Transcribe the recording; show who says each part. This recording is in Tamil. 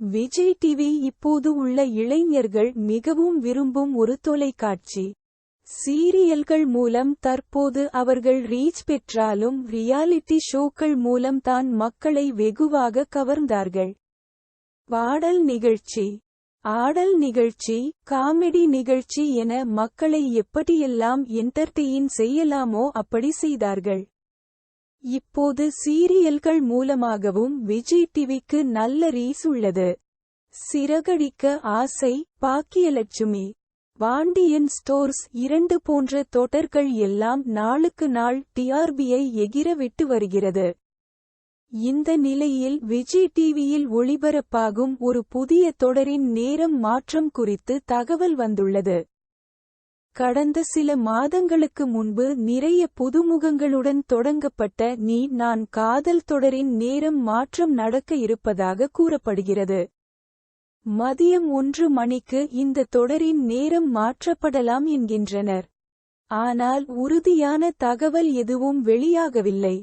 Speaker 1: விஜய் டிவி இப்போது உள்ள இளைஞர்கள் மிகவும் விரும்பும் ஒரு தொலைக்காட்சி. சீரியல்கள் மூலம் தற்போது அவர்கள் ரீச் பெற்றாலும் ரியாலிட்டி ஷோக்கள் மூலம் தான் மக்களை வெகுவாக கவர்ந்தார்கள். பாடல் நிகழ்ச்சி. ஆடல் நிகழ்ச்சி காமெடி நிகழ்ச்சி என மக்களை எப்படியெல்லாம் என்டர்டெயின் செய்யலாமோ அப்படி செய்தார்கள். இப்போது சீரியல்கள் மூலமாகவும் விஜய் டிவிக்கு நல்ல ரீஸ் உள்ளது. சிறகடிக்க ஆசை பாக்கியலட்சுமி. வாண்டியன் ஸ்டோர்ஸ் இரண்டு போன்ற தொடர்கள் எல்லாம் நாளுக்கு நாள் டிஆர்பியை எகிர விட்டு வருகிறது. இந்த நிலையில் விஜய் டிவியில் ஒளிபரப்பாகும் ஒரு புதிய தொடரின் நேரம் மாற்றம் குறித்து தகவல் வந்துள்ளது. கடந்த சில மாதங்களுக்கு முன்பு நிறைய புதுமுகங்களுடன் தொடங்கப்பட்ட நீ நான் காதல் தொடரின் நேரம் மாற்றம் நடக்க இருப்பதாக கூறப்படுகிறது. மதியம் ஒன்று மணிக்கு இந்த தொடரின் நேரம் மாற்றப்படலாம் என்கின்றனர். ஆனால் உறுதியான தகவல் எதுவும் வெளியாகவில்லை.